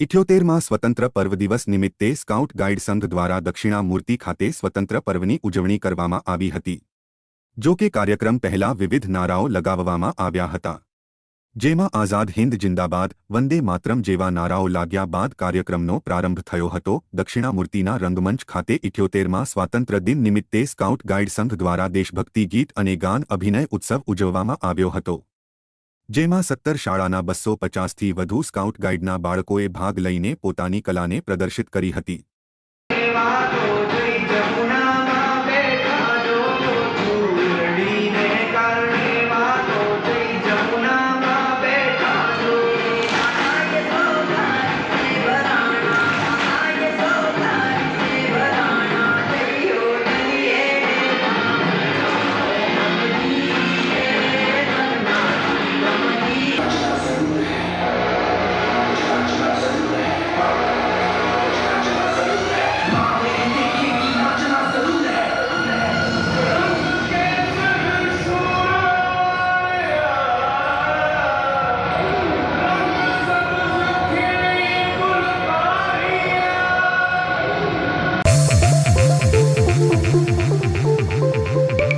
ઇઠ્યોતેરમાં સ્વતંત્ર પર્વ દિવસ નિમિત્તે સ્કાઉટ ગાઇડ સંઘ દ્વારા દક્ષિણામૂર્તિ ખાતે સ્વતંત્ર પર્વની ઉજવણી કરવામાં આવી હતી. જો કે કાર્યક્રમ પહેલા વિવિધ નારાઓ લગાવવામાં આવ્યા હતા. જેમાં આઝાદ હિન્દ જિંદાબાદ, વંદે માતરમ જેવા નારાઓ લાગ્યા બાદ કાર્યક્રમનો પ્રારંભ થયો હતો. દક્ષિણામૂર્તિના રંગમંચ ખાતે ઇઠ્યોતેરમાં સ્વાતંત્ર્ય દિન નિમિત્તે સ્કાઉટ ગાઇડ સંઘ દ્વારા દેશભક્તિ ગીત અને ગાન અભિનય ઉત્સવ ઉજવવામાં આવ્યો હતો. જેમાં સત્તર શાળાના બસો પચાસથી વધુ સ્કાઉટ ગાઇડના બાળકોએ ભાગ લઈને પોતાની કલાને પ્રદર્શિત કરી હતી.